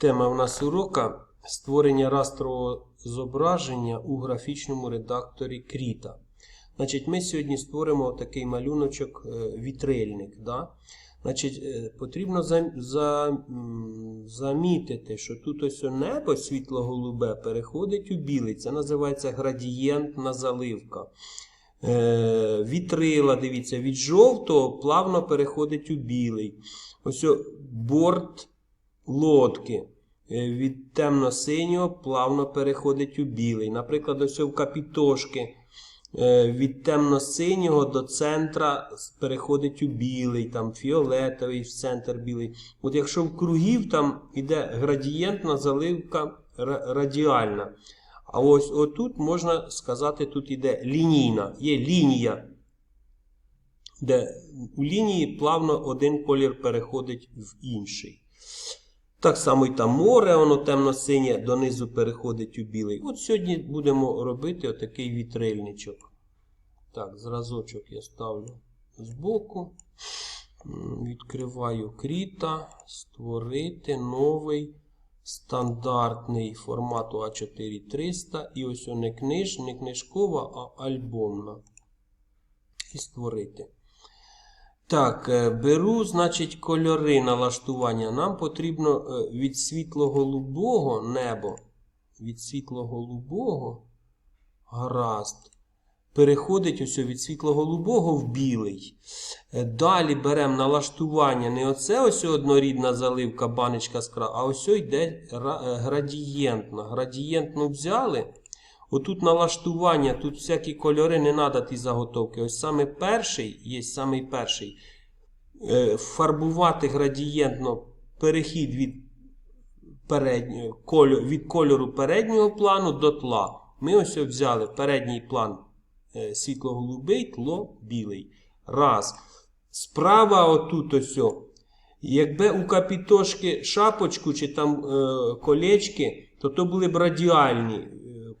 Тема в нас урока створення растрового зображення у графічному редакторі Кріта. Значить, ми сьогодні створимо такий малюночок е, вітрильник. Да? Значить, е, потрібно за, за, замітити, що тут ось небо світло-голубе переходить у білий. Це називається градієнтна заливка. Е, вітрила, дивіться, від жовтого плавно переходить у білий. Ось борт лодки е, від темно-синього плавно переходить у білий. Наприклад, ось в капітошки е, від темно-синього до центра переходить у білий, там фіолетовий, в центр білий. От якщо в кругів там іде градієнтна заливка радіальна. А ось отут можна сказати, тут іде лінійна, є лінія, де у лінії плавно один колір переходить в інший. Так само і там море, воно темно-синє, донизу переходить у білий. От сьогодні будемо робити отакий вітрильничок. Так, зразочок я ставлю збоку. Відкриваю кріта, створити новий стандартний формату А4300. І ось не книж, не книжкова, а альбомна. І створити. Так, е, беру, значить, кольори налаштування. Нам потрібно е, від світло-голубого небо, від світло-голубого гаразд. Переходить ось від світло-голубого в білий. Е, Далі беремо налаштування. Не оце ось однорідна заливка, баночка з кра, а ось йде ра- градієнтна. Градієнтну взяли. Отут налаштування, тут всякі кольори, не треба ті заготовки. Ось саме перший, є саме перший. Е, Фарбувати градієнтно перехід від, кольору, від кольору переднього плану до тла. Ми ось взяли передній план е, світло-голубий, тло білий. Раз. Справа отут ось. Якби у капітошки шапочку чи там е, колечки, то то були б радіальні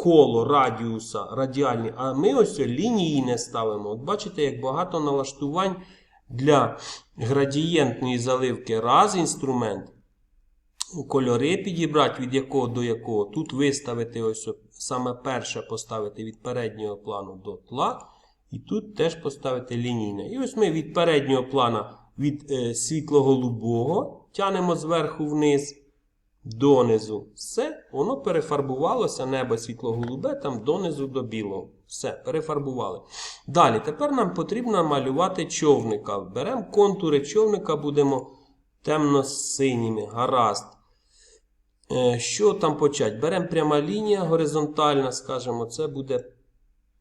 коло радіуса, радіальні. А ми ось лінійне ставимо. От бачите, як багато налаштувань для градієнтної заливки. Раз інструмент. Кольори підібрати від якого до якого. Тут виставити ось саме перше поставити від переднього плану до тла. І тут теж поставити лінійне. І ось ми від переднього плана від е, світло-голубого тянемо зверху вниз донизу. Все, воно перефарбувалося, небо світло-голубе, там донизу до білого. Все, перефарбували. Далі, тепер нам потрібно малювати човника. Беремо контури човника, будемо темно-синіми. Гаразд. Е, Що там почати? Беремо пряма лінія горизонтальна, скажімо, це буде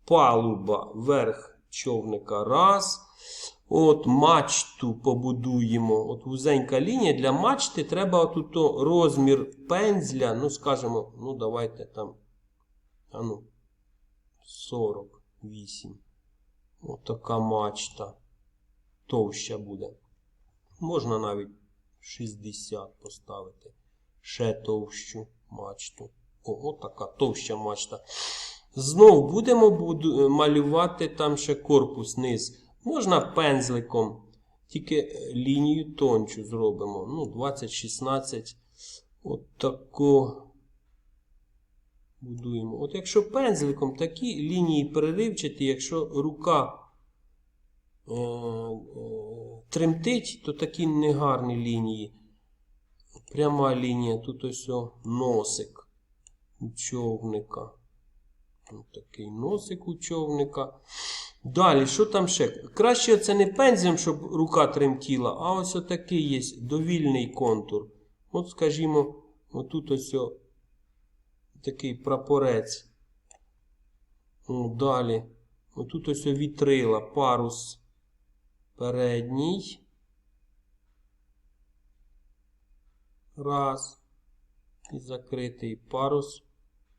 палуба, верх човника. Раз. От мачту побудуємо. От вузенька лінія для мачти треба отут о розмір пензля. Ну, скажімо, ну давайте там. А ну, 48. От така мачта. Товща буде. Можна навіть 60 поставити. Ще товщу мачту. О, така товща мачта. Знов будемо буду- малювати там ще корпус низ. Можна пензликом, тільки лінію тончу зробимо. Ну, 20-16. От таку будуємо. От якщо пензликом такі лінії переривчаті, якщо рука е, е, тремтить, то такі негарні лінії. Пряма лінія, тут ось носик у човника. Ось такий носик у човника. Далі, що там ще? Краще це не пензлем, щоб рука тремтіла, а ось отакий є довільний контур. От, скажімо, отут ось о, такий прапорець. Далі. Отут ось о вітрила, парус передній. Раз. І закритий парус.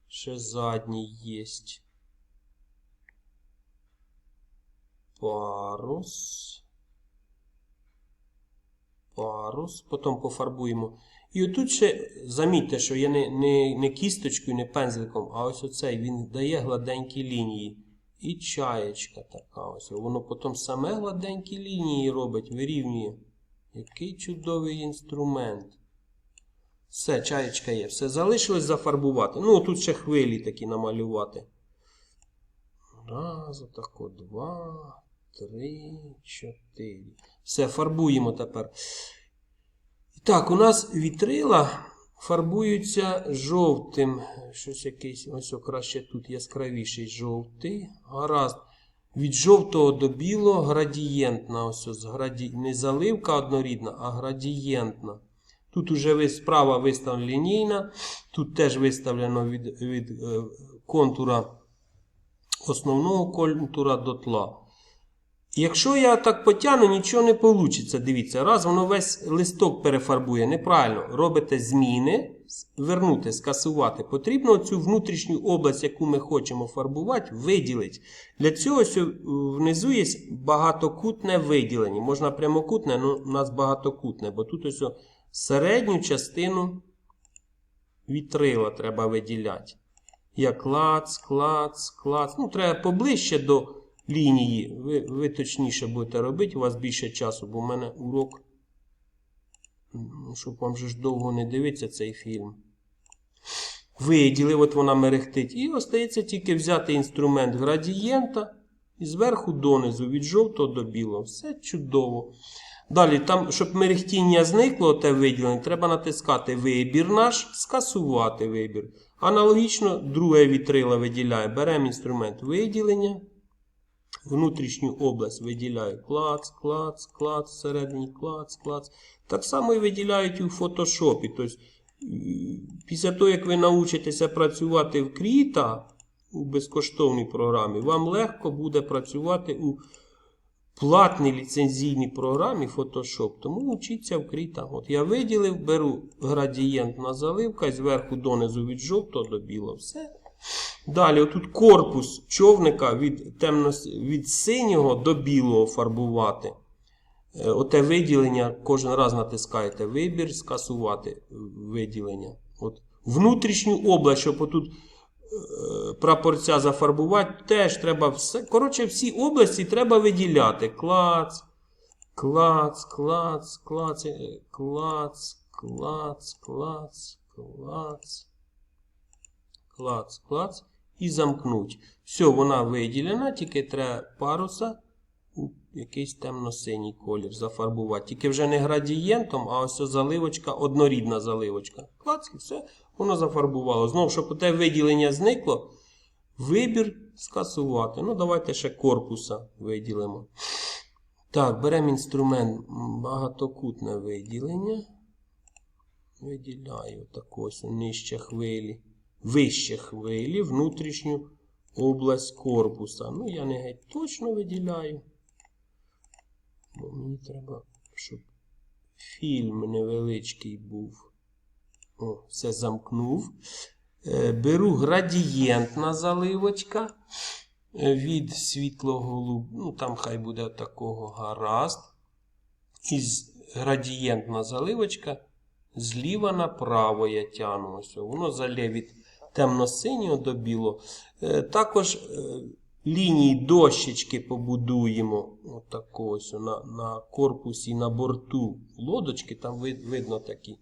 Ще задній єсть. Парус. Парус. Потім пофарбуємо. І отут ще замітьте, що я не, не, не кісточкою, не пензликом, а ось оцей він дає гладенькі лінії. І чаєчка така ось. Воно потім саме гладенькі лінії робить, вирівнює. Який чудовий інструмент. Все, чаєчка є. Все залишилось зафарбувати. Ну, тут ще хвилі такі намалювати. Раз, отако, два, три, чотири. Все, фарбуємо тепер. Так, у нас вітрила фарбуються жовтим. Щось якийсь, ось краще тут яскравіший жовтий. Гаразд. Від жовтого до білого градієнтна. Ось ось граді... Не заливка однорідна, а градієнтна. Тут уже справа виставлена лінійна. Тут теж виставлено від, від е, контура основного контура до тла. Якщо я так потягну, нічого не вийде. Дивіться, раз воно весь листок перефарбує. Неправильно. Робите зміни, вернути, скасувати. Потрібно цю внутрішню область, яку ми хочемо фарбувати, виділити. Для цього внизу є багатокутне виділення. Можна прямокутне, але у нас багатокутне, бо тут ось середню частину вітрила треба виділяти. Я клац, клац, клац. Ну, треба поближче до лінії. Ви, ви точніше будете робити, у вас більше часу, бо в мене урок. Щоб вам же ж довго не дивитися цей фільм. Виділив, от вона мерехтить. І остається тільки взяти інструмент градієнта і зверху донизу, від жовтого до білого. Все чудово. Далі, там, щоб мерехтіння зникло, те виділення, треба натискати вибір наш, скасувати вибір. Аналогічно, друге вітрило виділяє. Беремо інструмент виділення. Внутрішню область виділяю клац, клац, клац, середній клац, клац. Так само і виділяють і у фотошопі. Тобто, після того, як ви научитеся працювати в Кріта у безкоштовній програмі, вам легко буде працювати у платній ліцензійній програмі Photoshop. Тому вчіться в Кріта. От я виділив, беру градієнтна заливка зверху донизу від жовтого до білого. Все. Далі, отут корпус човника від, темно, від синього до білого фарбувати. Е, Оте виділення, кожен раз натискаєте вибір, скасувати виділення. От. Внутрішню область, щоб отут е, прапорця зафарбувати, теж треба все. Коротше, всі області треба виділяти. Клац, клац, клац, клац, е, клац, клац, клац, клац клац, клац і замкнуть. Все, вона виділена, тільки треба паруса у якийсь темно-синій колір зафарбувати. Тільки вже не градієнтом, а ось заливочка, однорідна заливочка. Клац і все, воно зафарбувало. Знову, щоб те виділення зникло, вибір скасувати. Ну, давайте ще корпуса виділимо. Так, беремо інструмент багатокутне виділення. Виділяю так ось нижче хвилі вище хвилі внутрішню область корпуса. Ну, я не геть точно виділяю. Бо мені треба, щоб фільм невеличкий був. О, все замкнув. Е, Беру градієнтна заливочка е, від світлого, ну там хай буде такого гаразд. І градієнтна заливочка зліва направо я тягну. Воно залє від темно-синього до білого. Е, Також е, лінії дощечки побудуємо. Отако ось на, на корпусі, на борту лодочки, там вид- видно такі.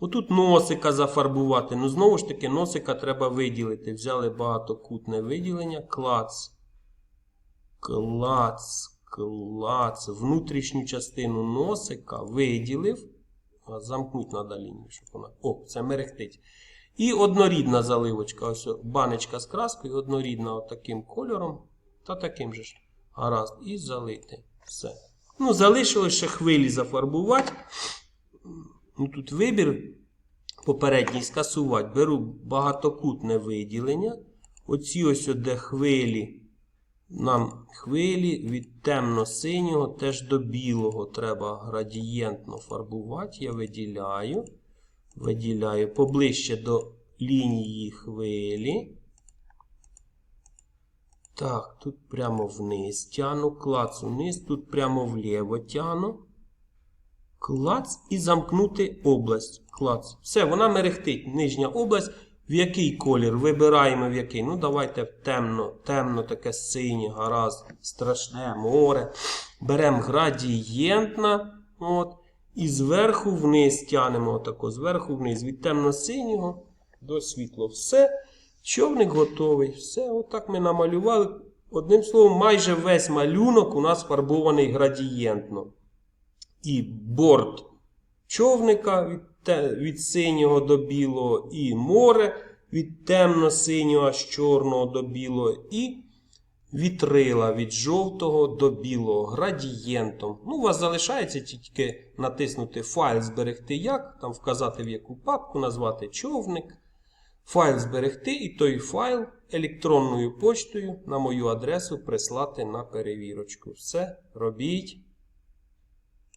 Отут носика зафарбувати. Ну, знову ж таки, носика треба виділити. Взяли багатокутне виділення, клац. Клац, клац. Внутрішню частину носика виділив. Замкнуть треба лінію, щоб вона. О, це мерехтить. І однорідна заливочка. Ось баночка з краскою, однорідна таким кольором. Та таким же ж. Гаразд. І залити. Все. Ну, залишилось ще хвилі зафарбувати. Ну, тут вибір попередній скасувати. Беру багатокутне виділення. Оці ось де хвилі. Нам хвилі від темно-синього теж до білого треба градієнтно фарбувати. Я виділяю. Виділяю поближче до лінії хвилі. Так, тут прямо вниз тяну, клац вниз, тут прямо вліво тяну. Клац і замкнути область. Клац. Все, вона мерехтить. Нижня область. В який колір? Вибираємо в який. Ну, давайте в темно, темно таке синє, гаразд, страшне море. Беремо градієнтна. От. І зверху вниз тянемо отако, зверху вниз, від темно-синього до світлого. Все, човник готовий. Все, отак ми намалювали. Одним словом, майже весь малюнок у нас фарбований градієнтно. І борт човника від, від синього до білого, і море від темно-синього аж чорного до білого, і вітрила від жовтого до білого градієнтом. Ну, у вас залишається тільки натиснути файл зберегти як, там вказати в яку папку, назвати човник. Файл зберегти і той файл електронною почтою на мою адресу прислати на перевірочку. Все, робіть.